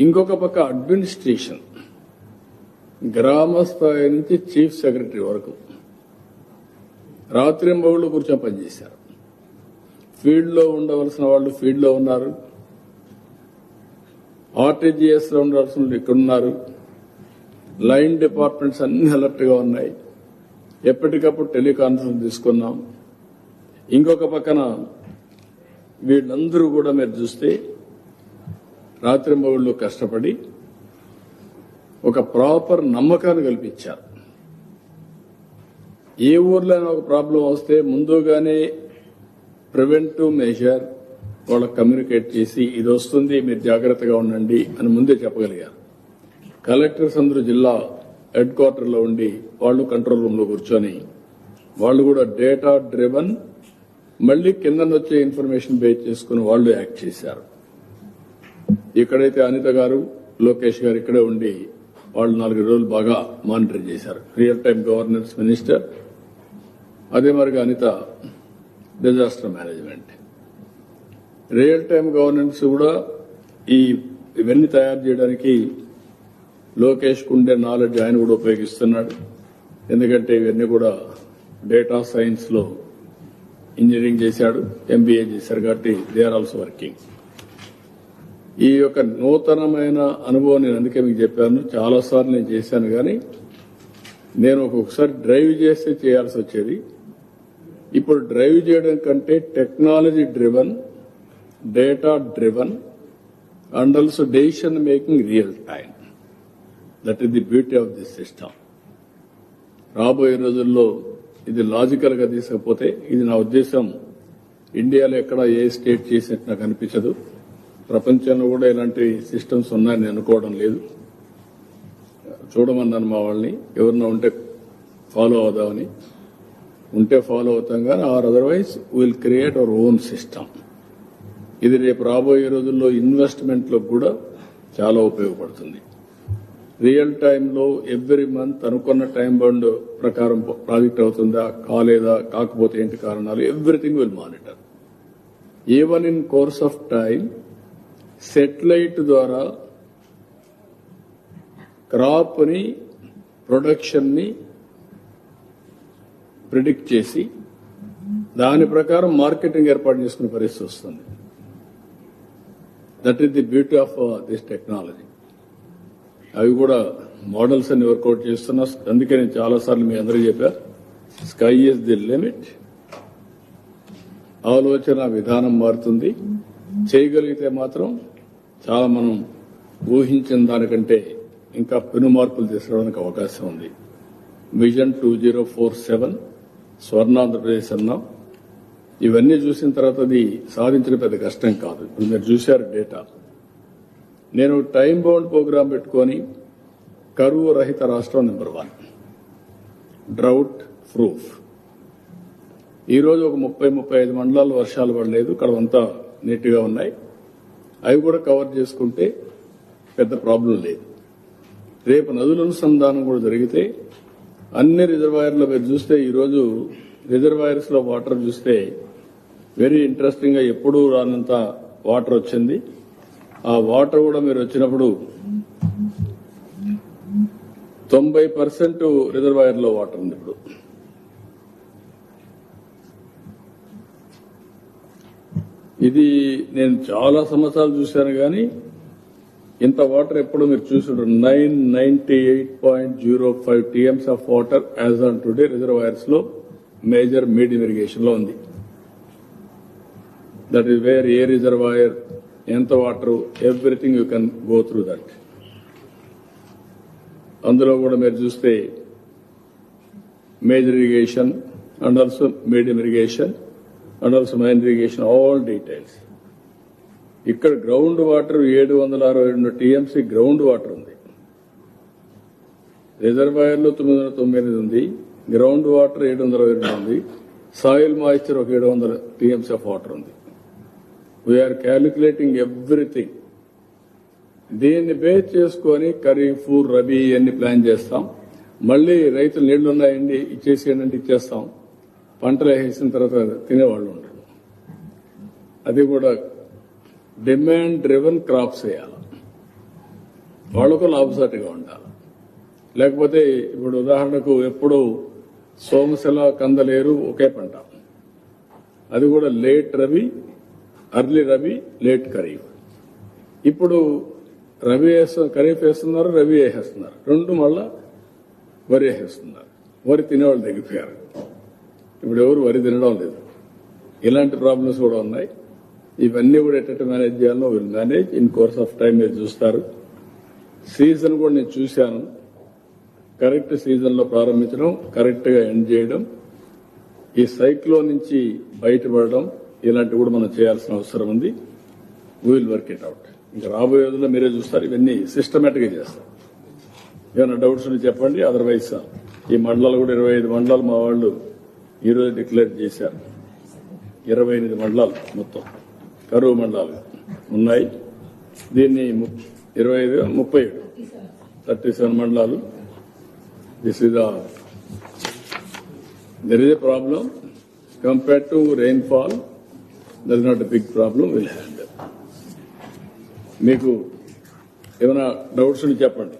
ఇంకొక పక్క అడ్మినిస్ట్రేషన్. గ్రామ స్థాయి నుంచి చీఫ్ సెక్రటరీ వరకు. రాత్రి మగుళ్ళు కూర్చొని పనిచేశారు. ఫీల్డ్లో ఉండవలసిన వాళ్ళు ఫీల్డ్లో ఉన్నారు. ఆర్టీజీఎస్లో ఉండవలసిన ఉండాల్సిన వాళ్ళు ఇక్కడున్నారు. లైన్ డిపార్ట్మెంట్స్ అన్ని అలర్ట్గా ఉన్నాయి. ఎప్పటికప్పుడు టెలికాన్ఫరెన్స్ తీసుకున్నాం ఇంకొక పక్కన వీళ్ళందరూ కూడా మీరు చూస్తే రాత్రి మగుళ్ళు కష్టపడి ఒక ప్రాపర్ నమ్మకాన్ని కల్పించారు. ఏ ఊర్లో ఒక ప్రాబ్లం వస్తే ముందుగానే ప్రివెంటివ్ మెజర్ వాళ్ళకి కమ్యూనికేట్ చేసి ఇది వస్తుంది మీరు జాగ్రత్తగా ఉండండి అని ముందే చెప్పగలిగారు. కలెక్టర్స్ అందరూ జిల్లా హెడ్ క్వార్టర్లో ఉండి వాళ్ళు కంట్రోల్ రూమ్లో కూర్చొని వాళ్ళు కూడా డేటా డ్రివన్ మళ్ళీ కింద వచ్చే ఇన్ఫర్మేషన్ బేస్ చేసుకుని వాళ్ళు యాక్ట్ చేశారు. ఇక్కడైతే అనిత గారు లోకేష్ గారు ఇక్కడే ఉండి వాళ్ళు నాలుగు రోజులు బాగా మానిటర్ చేశారు. రియల్ టైం గవర్నెన్స్ మినిస్టర్ అదే మరిగా Anitha disaster management real time governance కూడా ఈ ఇవన్నీ తయారు చేయడానికి లోకేష్ కుండే నాలెడ్జ్ ఆయన కూడా ఉపయోగిస్తున్నాడు. ఎందుకంటే ఇవన్నీ కూడా డేటా సైన్స్లో ఇంజనీరింగ్ చేశాడు ఎంబీఏ చేశారు కాబట్టి దే ఆర్ ఆల్సో వర్కింగ్ ఈ యొక్క నూతనమైన అనుభవం నేను అందుకే మీకు చెప్పాను. చాలా సార్లు నేను చేశాను కానీ నేను ఒక్కొక్కసారి డ్రైవ్ చేస్తే చేయాల్సి వచ్చేది. ఇప్పుడు డ్రైవ్ చేయడం కంటే technology driven data driven and also decision making real time that is the beauty of this system. రాబోయే రోజుల్లో ఇది లాజికల్గా తీసుకపోతే ఇది నా ఉద్దేశం ఇండియాలో ఎక్కడ ఏ స్టేట్ చేసినట్టు నాకు అనిపించదు. ప్రపంచంలో కూడా ఇలాంటి సిస్టమ్స్ ఉన్నాయని అనుకోవడం లేదు. చూడమన్నాను మా వాళ్ళని. ఎవరన్నా ఉంటే ఫాలో అవుదామని. ఉంటే ఫాలో అవుతాం కానీ or otherwise will create our own system ఇది రేపు రాబోయే రోజుల్లో ఇన్వెస్ట్మెంట్లో కూడా చాలా ఉపయోగపడుతుంది. రియల్ టైంలో ఎవ్రీ మంత్ అనుకున్న టైం బండ్ ప్రకారం ప్రాజెక్ట్ అవుతుందా కాలేదా కాకపోతే ఏంటి కారణాలు everything will monitor even in course of time satellite ద్వారా క్రాప్ని ప్రొడక్షన్ని ప్రిడిక్ట్ చేసి దాని ప్రకారం మార్కెటింగ్ ఏర్పాటు చేసుకునే పరిస్థితి వస్తుంది. That is the beauty of this technology అవి కూడా మోడల్స్ అన్ని వర్కౌట్ చేస్తున్నా. అందుకే నేను చాలా సార్లు మీ అందరికీ చెప్పా స్కై ఇస్ ది లిమిట్. ఆలోచన విధానం మారుతుంది. చేయగలిగితే మాత్రం చాలా మనం ఊహించిన దానికంటే ఇంకా పెను మార్పులు తీసుకురావడానికి అవకాశం ఉంది. Vision two zero four seven Swarnandhra Pradesh అన్నాం. ఇవన్నీ చూసిన తర్వాత అది సాధించడం పెద్ద కష్టం కాదు. ఇప్పుడు మీరు చూశారు డేటా. నేను టైం బౌండ్ ప్రోగ్రాం పెట్టుకొని కరువు రహిత రాష్ట్రం నెంబర్ వన్. డ్రౌట్ ప్రూఫ్ ఈరోజు ఒక ముప్పై ముప్పై ఐదు మండలాలు వర్షాలు పడలేదు. ఇక్కడ అంతా నీట్గా ఉన్నాయి. అవి కూడా కవర్ చేసుకుంటే పెద్ద ప్రాబ్లం లేదు. రేపు నదుల అనుసంధానం కూడా జరిగితే అన్ని రిజర్వాయర్లో మీరు చూస్తే ఈరోజు రిజర్వాయర్స్లో వాటర్ చూస్తే వెరీ ఇంట్రెస్టింగ్గా ఎప్పుడూ రానంత వాటర్ వచ్చింది. ఆ వాటర్ కూడా మీరు వచ్చినప్పుడు తొంభై పర్సెంట్ రిజర్వాయర్లో వాటర్ ఉంది ఇప్పుడు. ఇది నేను చాలా సంవత్సరాలు చూశాను కానీ ఇంత వాటర్ ఎప్పుడు మీరు చూసారు nine ninety eight point zero five TMCs of water as on today రిజర్వాయర్స్లో major medium ఇరిగేషన్లో ఉంది. That is where a reservoir ఎంత water everything you can go through that. అందులో కూడా మీరు చూస్తే major irrigation and also medium irrigation. And also main irrigation all details ఇక్కడ ground water ఏడు వందల అరవై రెండు టీఎంసీ గ్రౌండ్ వాటర్ ఉంది. రిజర్వాయర్లో తొమ్మిది వందల తొమ్మిది ఉంది. గ్రౌండ్ వాటర్ ఏడు వందల అరవై రెండు ఉంది. సాయిల్ మాయిశ్చర్ ఒక ఏడు వందల టీఎంసీ ఆఫ్ వాటర్ ఉంది. వీఆర్ క్యాలిక్యులేటింగ్ ఎవ్రీథింగ్ దీన్ని బేస్ చేసుకొని ఖరీఫ్ రబీ అన్ని ప్లాన్ చేస్తాం. మళ్ళీ రైతులు నీళ్ళున్నాయండి ఇచ్చేసి ఇచ్చేసేయండి ఇచ్చేస్తాం. పంటలు వేసిన తర్వాత తినేవాళ్ళు ఉండరు అది కూడా డిమాండ్ డ్రివెన్ క్రాప్స్ వేయాలి. వాళ్ళకు లాభసాటిగా ఉండాలి. లేకపోతే ఇప్పుడు ఉదాహరణకు ఎప్పుడు సోమశిల కందలేరు ఒకే పంట. అది కూడా late rabi early rabi late kharif. ఇప్పుడు రవి వేస్తు ఖరీఫ్ వేస్తున్నారు రవి వేసేస్తున్నారు. రెండు మళ్ళా వరి వేసేస్తున్నారు. వరి తినేవాళ్ళు తగ్గిపోయారు. ఇప్పుడు ఎవరు వరి తినడం లేదు. ఇలాంటి ప్రాబ్లమ్స్ కూడా ఉన్నాయి. ఇవన్నీ కూడా ఎట్ట మేనేజ్ చేయాలో will manage in course of time మీరు చూస్తారు. సీజన్ కూడా నేను చూశాను. కరెక్ట్ సీజన్లో ప్రారంభించడం కరెక్ట్గా ఎండ్ చేయడం ఈ సైక్లో నుంచి బయటపడడం ఇలాంటివి కూడా మనం చేయాల్సిన అవసరం ఉంది. విల్ వర్క్ ఇట్ అవుట్ ఇంకా రాబోయే రోజుల్లో మీరే చూస్తారు ఇవన్నీ సిస్టమేటిక్గా చేస్తాం. ఏమైనా డౌట్స్ ఉంటే చెప్పండి అదర్వైజ్ ఈ మండలాలు కూడా ఇరవై ఐదు మండలాలు మా వాళ్ళు ఈరోజు డిక్లేర్ చేశారు ఇరవై ఎనిమిది మండలాలు మొత్తం. కరువు మండలాలు ఉన్నాయి. దీన్ని ము- ఇరవై ఐదు ముప్పై ఏడు. థర్టీ సెవెన్ మండలాలు. This is there is a problem compare to rainfall there is not a big problem will hand మీకు ఏమైనా డౌట్స్ ఉంటే చెప్పండి.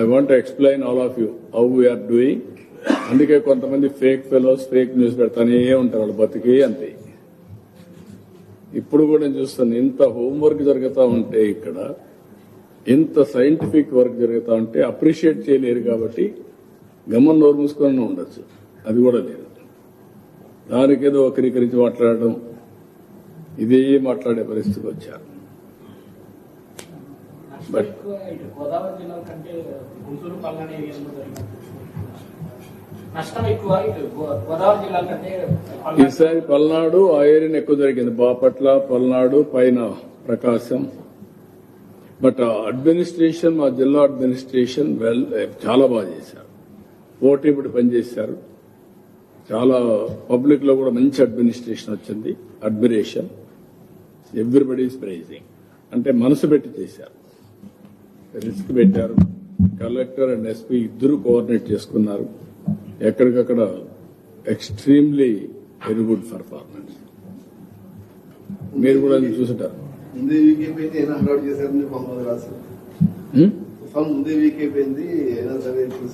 I want explain all of you how we're doing అందుకే కొంతమంది ఫేక్ ఫెలోస్ ఫేక్ న్యూస్ పెడతానే ఉంటారు వాళ్ళు బతికి అంతే. ఇప్పుడు కూడా నేను చూస్తాను ఇంత హోంవర్క్ జరుగుతూ ఉంటే ఇక్కడ ఇంత సైంటిఫిక్ వర్క్ జరుగుతూ ఉంటే అప్రిషియేట్ చేయలేరు కాబట్టి గమన్ నోరు మూసుకొని ఉండొచ్చు. అది కూడా లేదు. దానికేదో వక్రీకరించి మాట్లాడడం ఇదే మాట్లాడే పరిస్థితికి వచ్చారు. నష్టం ఎక్కువ ఇటు గోదావరి జిల్లా కంటే గుంటూరు పల్నాడు ఏరియాలో జరిగింది నష్టం ఎక్కువ. ఇటు గో- గోదావరి జిల్లా కంటే పల్నాడు ఈసారి పల్నాడు ఆ ఏరియాని ఎక్కువ జరిగింది. బాపట్ల పల్నాడు పైన ప్రకాశం. బట్ అడ్మినిస్ట్రేషన్ మా జిల్లా అడ్మినిస్ట్రేషన్ వెల్ చాలా బాగా చేశారు. పోటీపడి పనిచేశారు. చాలా పబ్లిక్లో కూడా మంచి అడ్మినిస్ట్రేషన్ వచ్చింది. అడ్మిరేషన్ ఎవ్రీబడి ఈస్ ప్రైజింగ్ అంటే మనసు పెట్టి చేశారు. రిస్క్ పెట్టారు. కలెక్టర్ అండ్ ఎస్పీ ఇద్దరు కోఆర్డినేట్ చేసుకున్నారు. ఎక్కడికక్కడ ఎక్స్ట్రీమ్లీ వెరీ గుడ్ పర్ఫార్మెన్స్. మీరు కూడా చూసుంటారు. ముందే చేశారని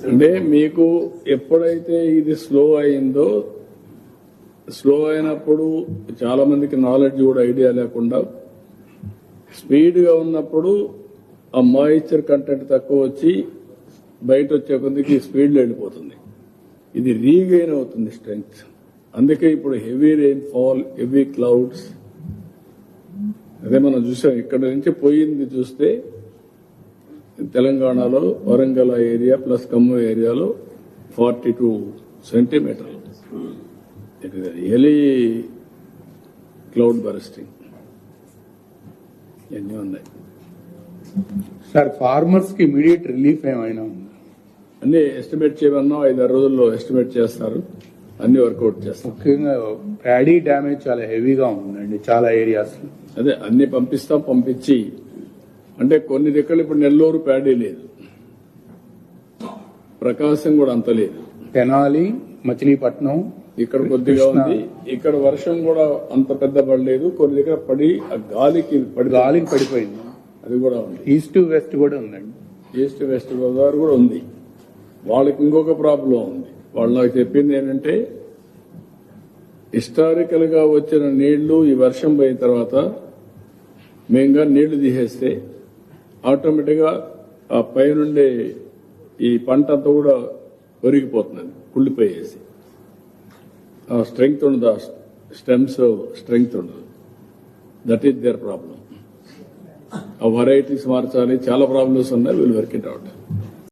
అంటే మీకు ఎప్పుడైతే ఇది స్లో అయిందో స్లో అయినప్పుడు చాలా మందికి నాలెడ్జ్ కూడా ఐడియా లేకుండా స్పీడ్గా ఉన్నప్పుడు ఆ మాయిశ్చర్ కంటెంట్ తక్కువ వచ్చి బయట వచ్చే కొద్దికి స్పీడ్లో వెళ్ళిపోతుంది. ఇది రీగైన్ అవుతుంది స్ట్రెంగ్త్. అందుకే ఇప్పుడు heavy rainfall heavy clouds. అదే మనం చూసాం ఇక్కడ నుంచి పోయింది చూస్తే తెలంగాణలో వరంగల్ ఏరియా ప్లస్ ఖమ్మం ఏరియాలో ఫార్టీ టూ సెంటీమీటర్లు. రియలీ క్లౌడ్ బరస్టింగ్ ఇవన్నీ ఉన్నాయి? సార్ ఫార్మర్స్కి ఇమీడియట్ రిలీఫ్ ఏమైనా ఉందా? అన్ని ఎస్టిమేట్ చేయమన్నా ఐదారు రోజుల్లో ఎస్టిమేట్ చేస్తారు. అన్ని వర్కౌట్ చేస్తారు. ముఖ్యంగా ప్యాడీ డ్యామేజ్ చాలా హెవీగా ఉందండి చాలా ఏరియాస్లో. అదే అన్ని పంపిస్తాం పంపించి. అంటే కొన్ని దగ్గర ఇప్పుడు నెల్లూరు ప్యాడీ లేదు. ప్రకాశం కూడా అంత లేదు. తెనాలి మచిలీపట్నం ఇక్కడ కొద్దిగా. ఉంది. ఇక్కడ వర్షం కూడా అంత పెద్ద పడలేదు. కొన్ని దగ్గర పడి ఆ గాలికి పడి గాలికి పడిపోయింది. అది కూడా ఉంది. ఈస్ట్ వెస్ట్ కూడా ఉందండి. ఈస్ట్ వెస్ట్ గోదావరి కూడా ఉంది. వాళ్ళకి ఇంకొక ప్రాబ్లం ఉంది. వాళ్ళు నాకు చెప్పింది ఏంటంటే హిస్టారికల్గా వచ్చిన నీళ్ళు ఈ వర్షం పోయిన తర్వాత మేంగా నీళ్ళు తీసేస్తే ఆటోమేటిక్గా ఆ పైనుండే ఈ పంట అంతా కూడా ఒరిగిపోతుంది కుళ్ళిపోయేసి. ఆ స్ట్రెంగ్త్ ఉండదు ఆ స్టెమ్స్ స్ట్రెంగ్త్ ఉండదు. దట్ ఈస్ దేర్ ప్రాబ్లం ఆ వెరైటీస్ మార్చాలి చాలా ప్రాబ్లమ్స్ ఉన్నాయి విల్ వర్క్ ఇట్ అవుట్